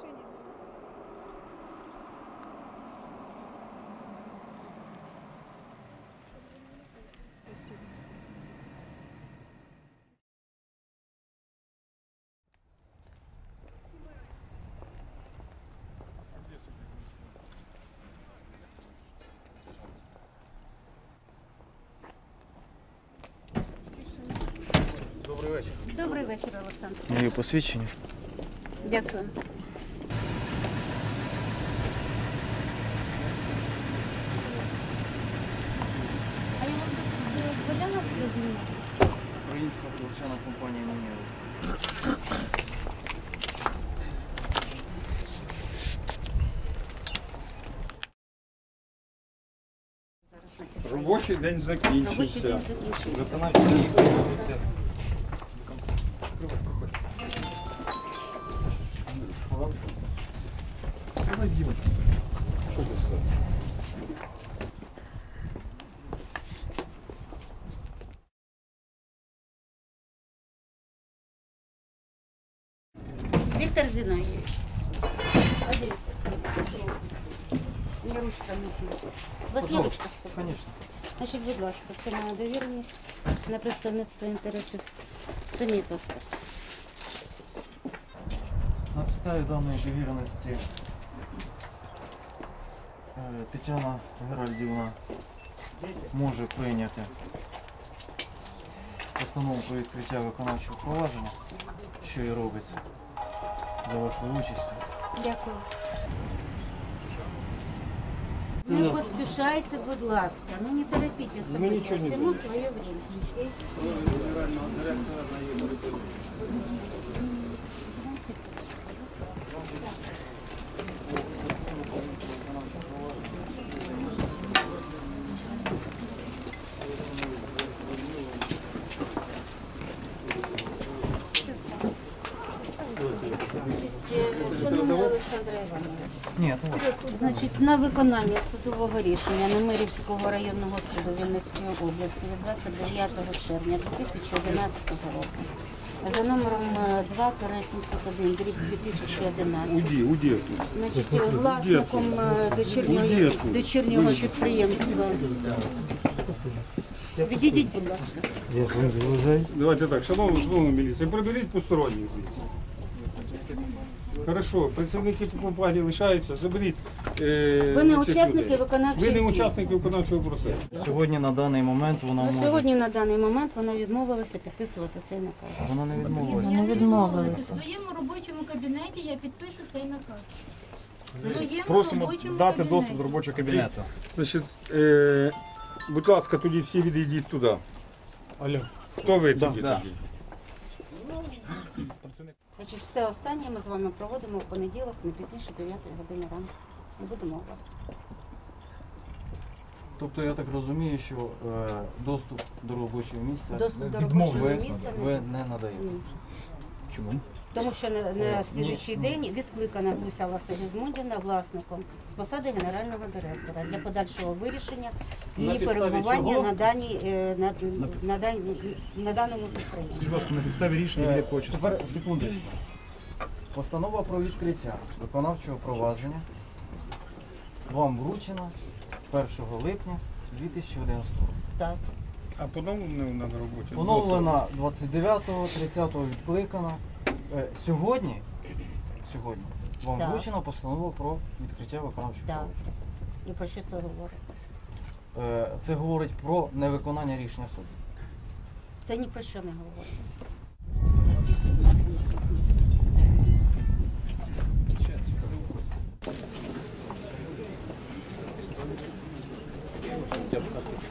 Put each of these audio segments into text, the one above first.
машині. Добрий вечір. Добрий вечір, Олександр. Моє посвідчення. Дякую. А я вам дозволяла знімати? Українська привчена компанія Мінєро. Робочий день Робочий закінчився. день закінчився. Виконавчий дій. Що ти став? Віктор Зіновійович. Один. Ручка нужна. У вас є ручка з собою? Звісно. Значить, будь ласка, це моя довіреність на представництво інтересів. Це мій паспорт. На підставі даної довіреності е, Тетяна Геральдівна може прийняти постанову про відкриття виконавчого провадження, що і робиться за вашу участь. Дякую. Не поспішайте, будь ласка. Ну не торопіть события. Всему своє время. Шановний Олександр Іванович. Ні, то ваше. Значить, на виконання судового рішення Немирівського районного суду Вінницької області від 29 червня 2011 року за номером е, 2-701 дріб 2011 Уді, уді. Значить, власником е, дочірнього, дочірнього підприємства. Відійдіть, будь ласка. Давайте так, шановні, шановні міліція, приберіть посторонніх звідси. Хорошо, працівники компанії лишаються, заберіть. Е, Ви не учасники виконавчої Ви не учасники виконавчого процесу. Сьогодні на даний момент вона На може. сьогодні на даний момент вона відмовилася підписувати цей наказ. Вона не відмовилася. Я не відмовилася. У своєму робочому кабінеті я підпишу цей наказ. В своєму Просимо робочому дати кабінеті. доступ до робочого кабінету. Значить, е, будь ласка, тоді всі відійдіть туди. Алло. Хто ви тоді? Да. тоді? Значить, все останнє ми з вами проводимо в понеділок, не пізніше 9 години ранку. Ми будемо у вас. Тобто я так розумію, що е, доступ до робочого місця Доступ до робочого ви, місця ви не не надаєте. Ні. Чому? Тому що на, на ні. слідуючий день відкликана Гуся Василізмундівна власником з посади генерального директора для подальшого вирішення На її підставі перебування чого? на, даній, е, на, на, дан- на даному підприємстві. Скажіть, будь ласка, на підставі рішення Е, якого? Тепер секундочку. Постанова про відкриття виконавчого провадження вам вручена 1 липня 2011 року. Так. А поновлено на роботі? Поновлена 29-го, 30-го відкликана. Е, Сьогодні, сьогодні вам Так. вручена постанова про відкриття виконавчого Так. провадження. І про що це говорить? Е, Це говорить про невиконання рішення суду. Це ні про що не говорить. Дякую.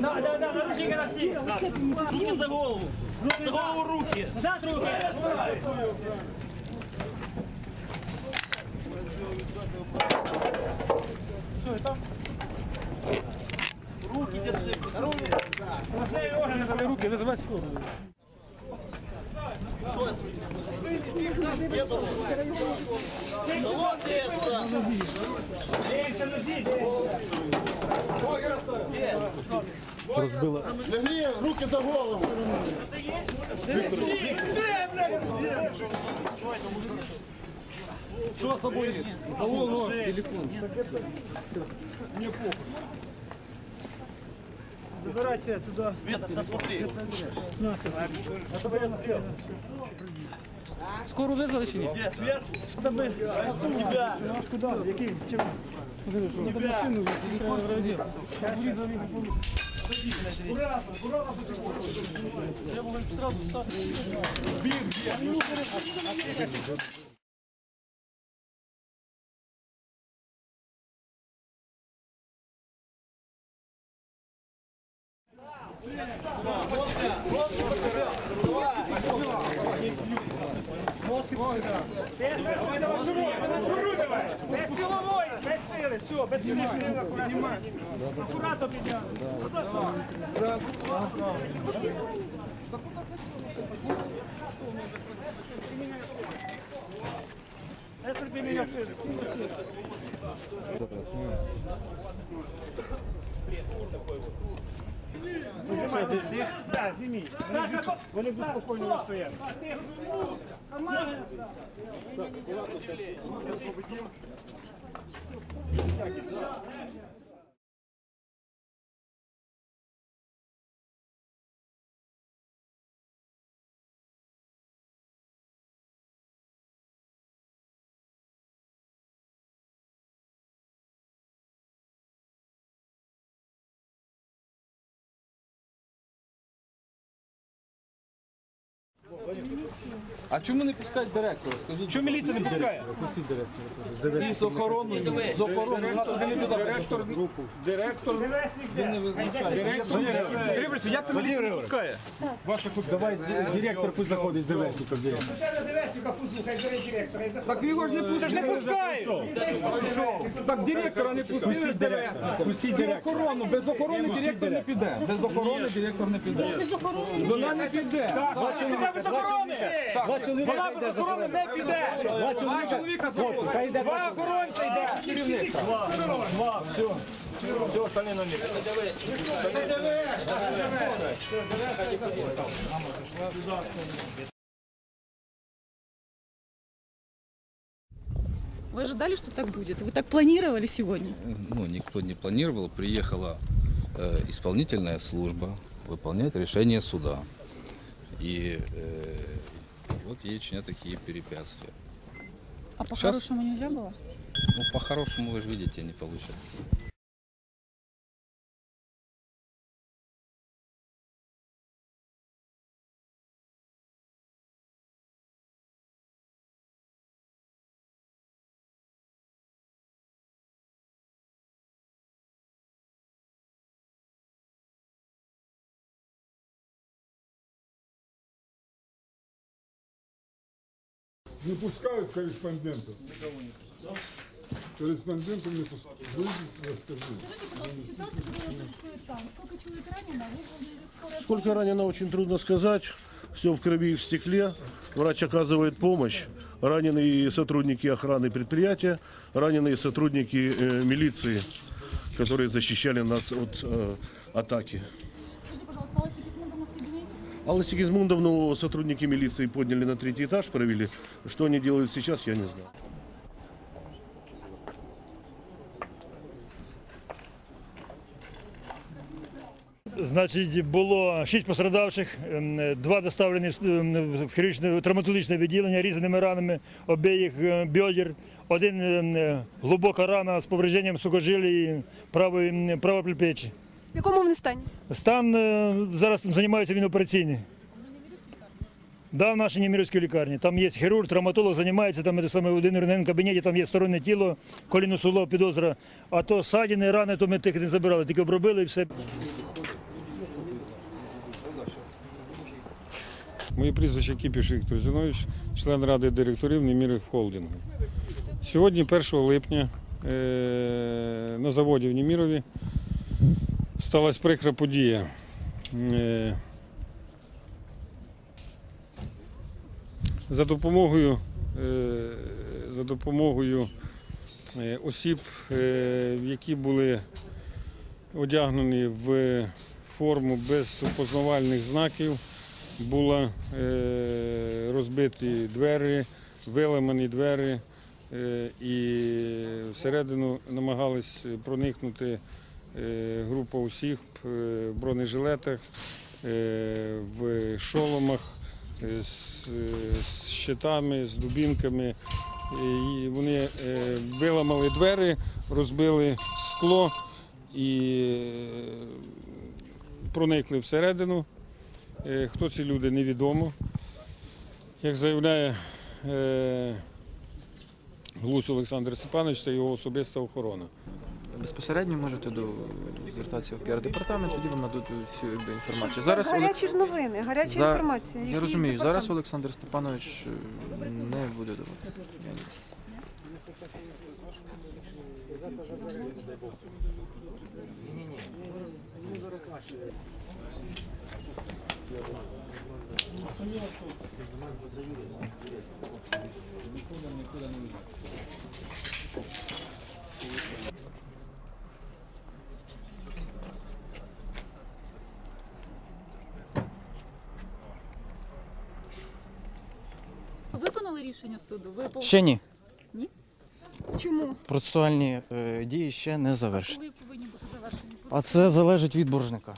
Да, да, да, наручники на всіх. Руки за голову. За голову руки. Назад руки. Все, і там? Руки держи. Руки. Руки, вызывай скорую. Что это? всех нас не было. Розбила. Лягли, руки за голову. Виктор, Что с собой нет? Кого но телефон? Мне похуй. Забирайте туда. Ветер, да смотри. Это я стрел. Скоро визвали чи ні? Куди? Який? Чим? Куди що? Тебе. Телефон вроді. Шуруй давай! Без силової, без сили, все, без сили. Аккуратно підняли. Без терпіння сили. Так, зніміть. Вони будуть спокійно стояти. А чому не пускають директора? Скажіть, Чому міліція не пускає? і з охороною, з охороною, вона туди не туди. Директор, директор, не визначає. Сергій як це міліція не пускає? ваша тут давай директор пусть заходить з ДВСником. Так його ж не пускають. Це ж не пускають. Так директора не пустили з ДВС. Пустіть директора. охорону, без охорони директор не піде. Без охорони директор не піде. Вона не піде. Піде без охорони. Два чоловіка Вона без охорони не піде. Два чоловіка. Чоловіка з охорони. Хай йде Два охоронця йде. Керівника. Все, остальні на них. Вы ожидали, что так будет? Вы так планировали сегодня? ну, никто не планировал. Приехала э, исполнительная служба выполнять решение суда. И э, вот ей чинят такие препятствия. А по-хорошему нельзя было? Ну, по-хорошему, вы же видите, не получается. Не пускают корреспондентов. Корреспондентов не пускают. Выйди, расскажи. Ситуация, которая происходит там. Сколько человек ранено? Скорая Сколько ранено, очень трудно сказать. Все в крови и в стекле. Врач оказывает помощь. Раненые сотрудники охраны предприятия, раненые сотрудники э, милиции, которые защищали нас от э, атаки. Аллу Сигизмундовну сотрудники милиции подняли на третий этаж, провели. Что они делают сейчас, я не знаю. Значить, було шість пострадавших, ем, два доставлені в ем, хірургічне травматологічне відділення різними ранами обох е, бедер. Один ем, е, глибока рана з поврежденням сухожилій правої м, правої плечі. В якому вони стані? Стан е, зараз займається він операційний. Да, в нашій Німірівській лікарні. Там є хірург, травматолог, займається там це саме в один рентген кабінеті, там є стороннє тіло, коліно підозра. А то садини, рани, то ми тих не забирали, тільки обробили і все. Моє прізвище Кіпіш Віктор Зінович, член ради директорів Немірів Холдингу. Сьогодні, 1 липня, е, на заводі в Німірові сталася прикра подія. Е, За допомогою, е, за допомогою е, осіб, які були одягнені в форму без опознавальних знаків, були розбиті двері, виламані двері, і всередину намагались проникнути група осіб е, в бронежилетах, е, в шоломах, е, з, е, щитами, з дубінками. І вони е, виламали двері, розбили скло і е, проникли всередину. Е, Хто ці люди, невідомо. Як заявляє е, Глус Олександр Степанович, це його особиста охорона. Безпосередньо можете до звертатися в піар-департамент, тоді вам нададуть всю якби, інформацію. Зараз Олег- гарячі ж новини, гаряча За- інформація. Я розумію, зараз? Олександр Степанович е, не буде давати. Я рішення суду? Ви пов- Ще ні. Чому? Процесуальні е, дії ще не завершені. Коли повинні бути завершені? А це залежить від боржника.